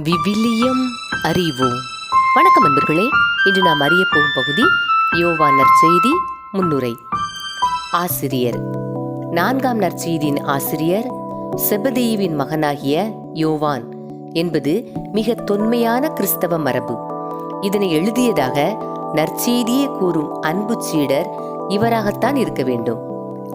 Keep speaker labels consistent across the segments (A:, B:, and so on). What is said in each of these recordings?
A: விவிலியம் அறிவோம் வணக்கம் அன்பர்களே இன்று நாம் அறிய போகும் பகுதி யோவான் நற்செய்தி முன்னுரை. ஆசிரியர். நான்காம் நற்செய்தியின் ஆசிரியர் செபதேயுவின் மகனாகிய யோவான் என்பது மிக தொன்மையான கிறிஸ்தவ மரபு. இதனை எழுதியதாக நற்செய்தியை கூறும் அன்பு சீடர் இவராகத்தான் இருக்க வேண்டும்.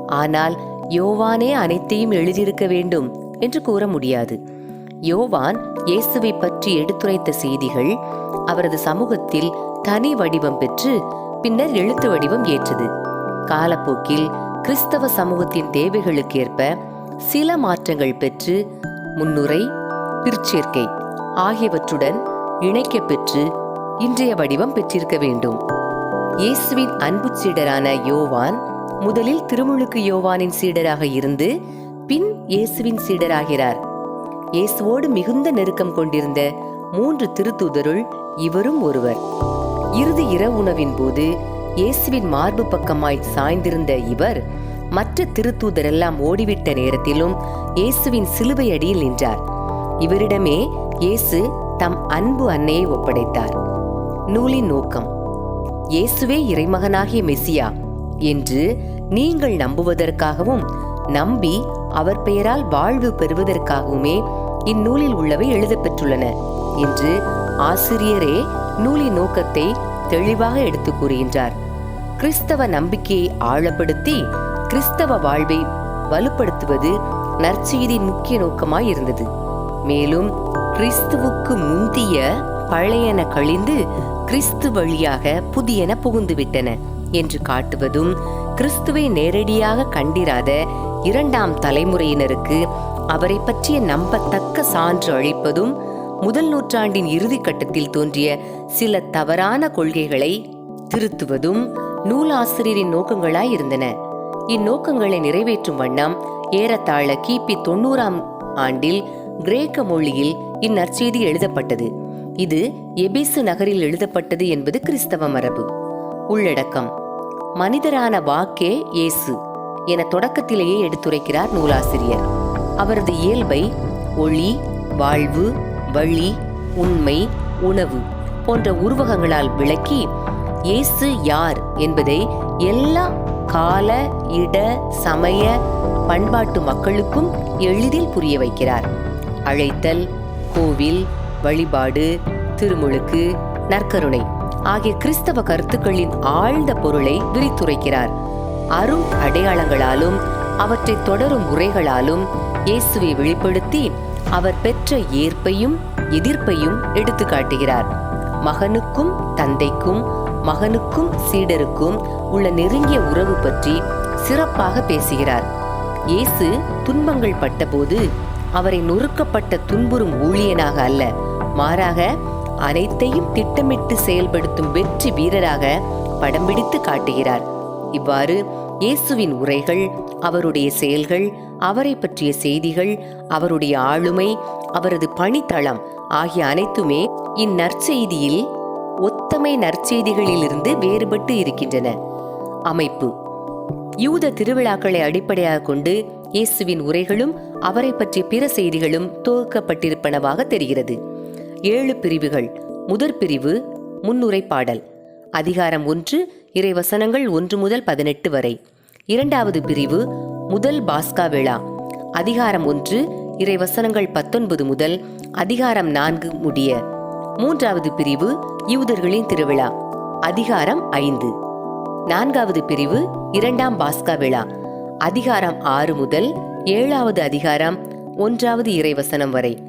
A: ஆனால் யோவானே அனைத்தையும் எழுதியிருக்க வேண்டும் என்று கூற முடியாது. யோவான் இயேசுவை பற்றி எடுத்துரைத்த செய்திகள் அவரது சமூகத்தில் தனி வடிவம் பெற்று பின்னர் எழுத்து வடிவம் ஏற்றது. காலப்போக்கில் கிறிஸ்தவ சமூகத்தின் தேவைகளுக்கேற்ப சில மாற்றங்கள் பெற்று முன்னுரை பிற்சேர்க்கை ஆகியவற்றுடன் இணைக்கப்பெற்று இன்றைய வடிவம் பெற்றிருக்க வேண்டும். இயேசுவின் அன்பு சீடரான யோவான் முதலில் திருமுழுக்கு யோவானின் சீடராக இருந்து பின் இயேசுவின் சீடராகிறார். இயேசுவோடு மிகுந்த நெருக்கம் கொண்டிருந்த மூன்று திருத்தூதருள் இவரும் ஒருவர். இறுதி இரவுணவின் போது இயேசுவின் மார்பு பக்கமாய் சாய்ந்திருந்த இவர் மற்ற திருத்தூதரெல்லாம் ஓடிவிட்ட நேரத்திலும் இயேசுவின் சிலுவை அடியில் நின்றார். இவரிடமே இயேசு தம் அன்பு அன்னையை ஒப்படைத்தார். நூலின் நோக்கம் இயேசுவே இறைமகனாகிய மெசியா என்று நீங்கள் நம்புவதற்காகவும் நம்பி அவர் பெயரால் வாழ்வு பெறுவதற்காகவுமே இந்நூலில் உள்ளவை எழுதப்பெற்றுள்ளன என்று ஆசிரியரே நூலின் நோக்கத்தை தெளிவாக எடுத்து கூறுகின்றார். கிறிஸ்தவ நம்பிக்கையை ஆழப்படுத்தி கிறிஸ்தவ வாழ்வை வலுப்படுத்துவது நற்செய்தியின் முக்கிய நோக்கமாய் இருந்தது. மேலும் கிறிஸ்துவுக்கு முந்திய பழையன கழிந்து கிறிஸ்து வழியாக புதியன புகுந்துவிட்டன என்று காட்டுவதும் கிறிஸ்துவை நேரடியாக கண்டிராத இரண்டாம் தலைமுறையினருக்கு அவரை பற்றிய நம்பத்தக்க சான்று அளிப்பதும் முதல் நூற்றாண்டின் இறுதி கட்டத்தில் தோன்றிய சில தவறான கொள்கைகளை திருத்துவதும் நூலாசிரியரின் நோக்கங்களாய் இருந்தன. இந்நோக்கங்களை நிறைவேற்றும் வண்ணம் ஏறத்தாழ கிபி தொண்ணூறாம் ஆண்டில் கிரேக்க மொழியில் இந்நற்செய்தி எழுதப்பட்டது. இது எபிசு நகரில் எழுதப்பட்டது என்பது கிறிஸ்தவ மரபு. உள்ளடக்கம். மனிதரான வாக்கே இயேசு. என தொடக்கத்திலேயே எடுத்துரைக்கிறார் நூலாசிரியர். அவரது இயல்பை ஒளி வாழ்வு வழி உண்மை உணவு போன்ற உருவகங்களால் விளக்கி இயேசு யார் என்பதை எல்லா கால இட சமய பண்பாட்டு மக்களுக்கும் எளிதில் புரிய வைக்கிறார். அழைத்தல் கோவில் வழிபாடு திருமுழுக்கு நற்கருணை ஆகிய கிறிஸ்தவ கருத்துக்களின் ஆழ்ந்த பொருளை விரித்துரைக்கிறார். அரும் அடையாளங்களாலும் அவற்றை தொடரும் முறைகளாலும் இயேசுவை வெளிப்படுத்தி அவர் பெற்ற ஏற்பையும் எதிர்ப்பையும் எடுத்து காட்டுகிறார். மகனுக்கும் தந்தைக்கும் மகனுக்கும் சீடருக்கும் உள்ள நெருங்கிய உறவு பற்றி சிறப்பாக பேசுகிறார். இயேசு துன்பங்கள் பட்டபோது அவரை நொறுக்கப்பட்ட துன்புறும் ஊழியனாக அல்ல மாறாக அனைத்தையும் திட்டமிட்டு செயல்படுத்தும் வெற்றி வீரராக படம் பிடித்து காட்டுகிறார். இவ்வாறு இயேசுவின் உரைகள் அவருடைய செயல்கள் அவரை பற்றிய செய்திகள் அவருடைய ஆளுமை அவரது பணித்தளம் ஆகிய அனைத்துமே இந்நற்செய்தியில் ஒத்தமை நற்செய்திகளிலிருந்து வேறுபட்டு இருக்கின்றன. அமைப்பு. யூத திருவிழாக்களை அடிப்படையாக கொண்டு இயேசுவின் உரைகளும் அவரை பற்றிய பிற செய்திகளும் துவக்கப்பட்டிருப்பனவாக தெரிகிறது. ஏழு பிரிவுகள். முதற் பிரிவு முன்னுரை பாடல். அதிகாரம் ஒன்று இறை வசனங்கள் ஒன்று முதல் பதினெட்டு வரை. இரண்டாவது பிரிவு முதல் பாஸ்கா விழா. அதிகாரம் ஒன்று இறை வசனங்கள் பத்தொன்பது முதல் அதிகாரம் நான்கு முடிய. மூன்றாவது பிரிவு யூதர்களின் திருவிழா. அதிகாரம் ஐந்து. நான்காவது பிரிவு இரண்டாம் பாஸ்கா விழா. அதிகாரம் ஆறு முதல் ஏழாவது அதிகாரம் ஒன்றாவது இறைவசனம் வரை.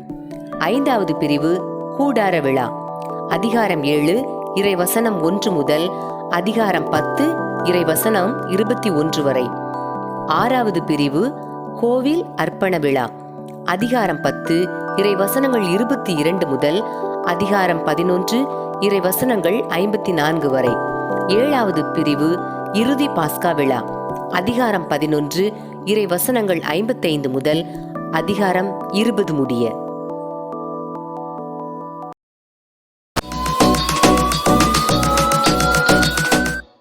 A: ஐந்தாவது பிரிவு கூடார விழா. அதிகாரம் ஏழு இறைவசனம் ஒன்று முதல் அதிகாரம் பத்து இறைவசனம் இருபத்தி ஒன்று வரை. ஆறாவது பிரிவு கோவில் அர்ப்பண விழா. அதிகாரம் பத்து இறைவசனங்கள் இருபத்தி இரண்டு முதல் அதிகாரம் பதினொன்று இறைவசனங்கள் ஐம்பத்தி நான்கு வரை. ஏழாவது பிரிவு இறுதி பாஸ்கா விழா. அதிகாரம் பதினொன்று இறை வசனங்கள் ஐம்பத்தைந்து முதல் அதிகாரம் இருபது முடிய.